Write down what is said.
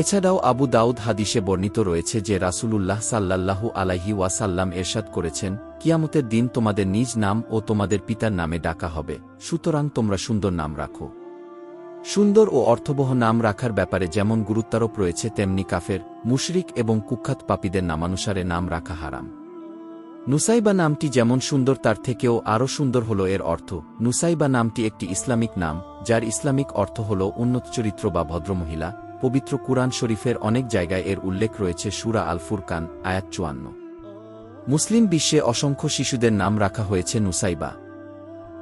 এছাড়াও আবু দাউদ হাদিসে বর্ণিত রয়েছে যে রাসূলুল্লাহ সাল্লাল্লাহু আলাইহি ওয়াসাল্লাম এরশাদ করেছেন, কিয়ামতের দিন তোমাদের নিজ নাম ও তোমাদের পিতার নামে ডাকা হবে, সুতরাং তোমরা সুন্দর নাম রাখো। সুন্দর ও অর্থবহ নাম রাখার ব্যাপারে যেমন গুরুত্বারোপ রয়েছে, তেমনি কাফের, মুশরিক এবং কুখ্যাত পাপীদের নামানুসারে নাম রাখা হারাম। নুসাইবা নামটি যেমন সুন্দর, তার থেকেও আরও সুন্দর হল এর অর্থ, নুসাইবা নামটি একটি ইসলামিক নাম, যার ইসলামিক অর্থ হল উন্নত চরিত্র বা ভদ্রমহিলা পবিত্র কুরআন শরীফের অনেক জায়গায় এর উল্লেখ রয়েছে সুরা আল ফুরকান আয়াত চুয়ান্ন। মুসলিম বিশ্বে অসংখ্য শিশুদের নাম রাখা হয়েছে নুসাইবা।